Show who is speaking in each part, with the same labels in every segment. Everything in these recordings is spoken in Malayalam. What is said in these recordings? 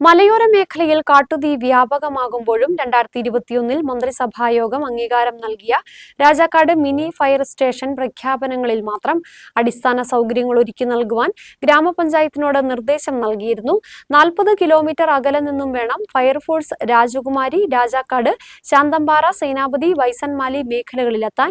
Speaker 1: മലയോര മേഖലയിൽ കാട്ടുതീ വ്യാപകമാകുമ്പോഴും രണ്ടായിരത്തി ഇരുപത്തിയൊന്നിൽ മന്ത്രിസഭായോഗം അംഗീകാരം നൽകിയ രാജാക്കാട് മിനി ഫയർ സ്റ്റേഷൻ പ്രഖ്യാപനങ്ങളിൽ മാത്രം അടിസ്ഥാന സൗകര്യങ്ങൾ ഒരുക്കി നൽകുവാൻ ഗ്രാമപഞ്ചായത്തിനോട് നിർദ്ദേശം നൽകിയിരുന്നു. നാൽപ്പത് കിലോമീറ്റർ അകലെ നിന്നും വേണം ഫയർഫോഴ്സ് രാജകുമാരി രാജാക്കാട് ശാന്തമ്പാറ സേനാപതി വൈസൻമാലി മേഖലകളിലെത്താൻ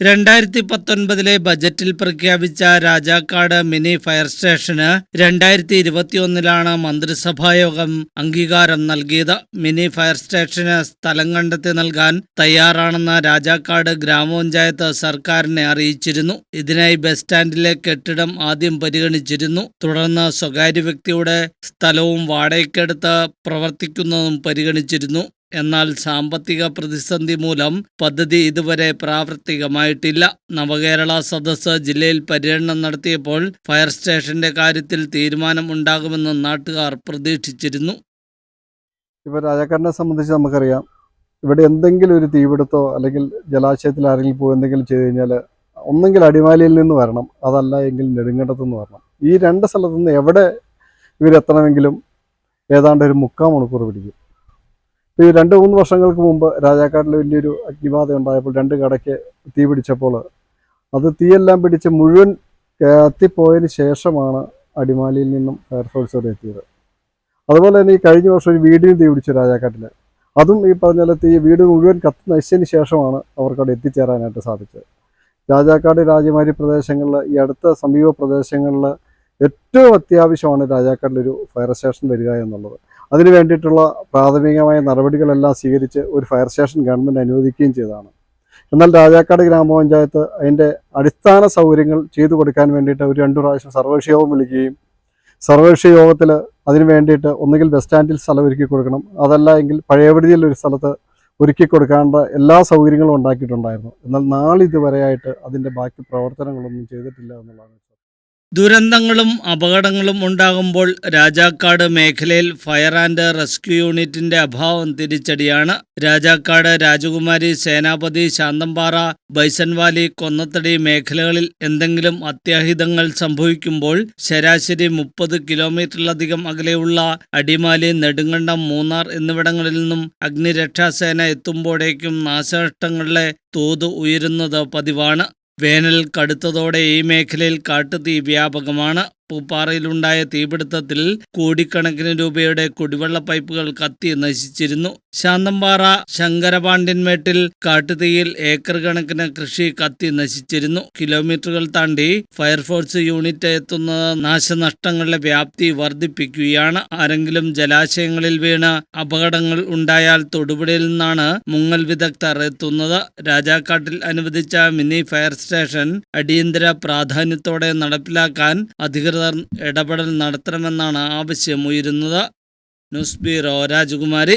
Speaker 2: രണ്ടായിരത്തി പത്തൊൻപതിലെ ബജറ്റിൽ പ്രഖ്യാപിച്ച രാജാക്കാട് മിനി ഫയർ സ്റ്റേഷന് രണ്ടായിരത്തി ഇരുപത്തിയൊന്നിലാണ് മന്ത്രിസഭായോഗം അംഗീകാരം നൽകിയത്. മിനി ഫയർ സ്റ്റേഷന് സ്ഥലം കണ്ടെത്തി നൽകാൻ തയ്യാറാണെന്ന് രാജാക്കാട് ഗ്രാമപഞ്ചായത്ത് സർക്കാരിനെ അറിയിച്ചിരുന്നു. ഇതിനായി ബസ് സ്റ്റാൻഡിലെ കെട്ടിടം ആദ്യം പരിഗണിച്ചിരുന്നു. തുടർന്ന് സ്വകാര്യ വ്യക്തിയുടെ സ്ഥലവും വാടകയ്ക്കെടുത്ത് പ്രവർത്തിക്കുന്നതും പരിഗണിച്ചിരുന്നു. എന്നാൽ സാമ്പത്തിക പ്രതിസന്ധി മൂലം പദ്ധതി ഇതുവരെ പ്രാവർത്തികമായിട്ടില്ല. നവകേരള സദസ്സ് ജില്ലയിൽ പര്യടനം നടത്തിയപ്പോൾ ഫയർ സ്റ്റേഷന്റെ കാര്യത്തിൽ തീരുമാനം ഉണ്ടാകുമെന്ന് നാട്ടുകാർ പ്രതീക്ഷിച്ചിരുന്നു.
Speaker 3: ഇപ്പോൾ രാജാക്കാരനെ സംബന്ധിച്ച് നമുക്കറിയാം. ഇവിടെ എന്തെങ്കിലും ഒരു തീപിടുത്തോ അല്ലെങ്കിൽ ജലാശയത്തിൽ ആരെങ്കിലും പോയി എന്തെങ്കിലും ചെയ്തു കഴിഞ്ഞാൽ ഒന്നെങ്കിൽ അടിമാലിയിൽ നിന്ന് വരണം അതല്ല എങ്കിൽ നെടുങ്കണ്ടത്തു നിന്ന് വരണം. ഈ രണ്ട് സ്ഥലത്തു നിന്ന് എവിടെ ഇവരെത്തണമെങ്കിലും ഏതാണ്ട് ഒരു മുക്കാൽ മണിക്കൂർ പിടിക്കും. ഈ രണ്ട് മൂന്ന് വർഷങ്ങൾക്ക് മുമ്പ് രാജാക്കാട്ടിൽ വലിയൊരു അഗ്നിബാധ ഉണ്ടായപ്പോൾ രണ്ട് കടയ്ക്ക് തീ പിടിച്ചപ്പോൾ അത് തീയെല്ലാം പിടിച്ച് മുഴുവൻ കത്തിപ്പോയതിന് ശേഷമാണ് അടിമാലിയിൽ നിന്നും ഫയർഫോഴ്സ് ഇവിടെ എത്തിയത്. അതുപോലെ തന്നെ ഈ കഴിഞ്ഞ വർഷം ഒരു വീടിന് തീ പിടിച്ചു രാജാക്കാട്ടിൽ അതും ഈ പറഞ്ഞ പോലെ തീ വീട് മുഴുവൻ കത്ത് നശിച്ചതിന് ശേഷമാണ് അവർക്കവിടെ എത്തിച്ചേരാനായിട്ട് സാധിച്ചത്. രാജാക്കാട് രാജമാരി പ്രദേശങ്ങളിൽ ഈ അടുത്ത സമീപ പ്രദേശങ്ങളിൽ ഏറ്റവും അത്യാവശ്യമാണ് രാജാക്കാട്ടിലൊരു ഫയർ സ്റ്റേഷൻ വരിക എന്നുള്ളത്. അതിനു വേണ്ടിയിട്ടുള്ള പ്രാഥമികമായ നടപടികളെല്ലാം സ്വീകരിച്ച് ഒരു ഫയർ സ്റ്റേഷൻ ഗവൺമെന്റ് അനുവദിക്കുകയും ചെയ്തതാണ്. എന്നാൽ രാജാക്കാട് ഗ്രാമപഞ്ചായത്ത് അതിന്റെ അടിസ്ഥാന സൗകര്യങ്ങൾ ചെയ്തു കൊടുക്കാൻ വേണ്ടിയിട്ട് ഒരു രണ്ടു പ്രാവശ്യം സർവകക്ഷി യോഗം വിളിക്കുകയും സർവകക്ഷി യോഗത്തിൽ അതിന് വേണ്ടിയിട്ട് ഒന്നുകിൽ ബസ് സ്റ്റാൻഡിൽ സ്ഥലം ഒരുക്കി കൊടുക്കണം അതല്ല എങ്കിൽ പഴയപടിയിൽ ഒരു സ്ഥലത്ത് ഒരുക്കി കൊടുക്കേണ്ട എല്ലാ സൗകര്യങ്ങളും ഉണ്ടാക്കിയിട്ടുണ്ടായിരുന്നു. എന്നാൽ നാളിതുവരെയായിട്ട് അതിന്റെ ബാക്കി പ്രവർത്തനങ്ങളൊന്നും ചെയ്തിട്ടില്ല എന്നുള്ളതാണ്
Speaker 2: ദുരന്തങ്ങളും അപകടങ്ങളും ഉണ്ടാകുമ്പോൾ രാജാക്കാട് മേഖലയിൽ ഫയർ ആൻഡ് റെസ്ക്യൂ യൂണിറ്റിന്റെ അഭാവം തിരിച്ചടിയാണ്. രാജാക്കാട് രാജകുമാരി സേനാപതി ശാന്തമ്പാറ ബൈസൻവാലി കൊന്നത്തടി മേഖലകളിൽ എന്തെങ്കിലും അത്യാഹിതങ്ങൾ സംഭവിക്കുമ്പോൾ ശരാശരി മുപ്പത് കിലോമീറ്ററിലധികം അകലെയുള്ള അടിമാലി നെടുങ്കണ്ടം മൂന്നാർ എന്നിവിടങ്ങളിൽ നിന്നും അഗ്നിരക്ഷാസേന എത്തുമ്പോഴേക്കും നാശനഷ്ടങ്ങളുടെ തോത് ഉയരുന്നത് പതിവാണ്. വേനൽ കടുത്തതോടെ ഈ മേഖലയിൽ കാട്ടുതീ വ്യാപകമാണ്. പൂപ്പാറയിലുണ്ടായ തീപിടുത്തത്തിൽ കോടിക്കണക്കിന് രൂപയുടെ കുടിവെള്ള പൈപ്പുകൾ കത്തി നശിച്ചിരുന്നു. ശാന്തമ്പാറ ശങ്കരപാണ്ഡ്യൻമേട്ടിൽ കാട്ടുതീയിൽ ഏക്കർ കണക്കിന് കൃഷി കത്തി നശിച്ചിരുന്നു. കിലോമീറ്ററുകൾ താണ്ടി ഫയർഫോഴ്സ് യൂണിറ്റ് എത്തുന്നത് നാശനഷ്ടങ്ങളുടെ വ്യാപ്തി വർദ്ധിപ്പിക്കുകയാണ്. ആരെങ്കിലും ജലാശയങ്ങളിൽ വീണ് അപകടങ്ങൾ ഉണ്ടായാൽ തൊടുപുഴയിൽ നിന്നാണ് മുങ്ങൽ വിദഗ്ധർ എത്തുന്നത്. രാജാക്കാട്ടിൽ അനുവദിച്ച മിനി ഫയർ സ്റ്റേഷൻ അടിയന്തര പ്രാധാന്യത്തോടെ നടപ്പിലാക്കാൻ അധികൃതർ ഇടപെടൽ നടത്തണമെന്നാണ് ആവശ്യമുയരുന്നത്. ന്യൂസ് ബ്യൂറോ രാജകുമാരി.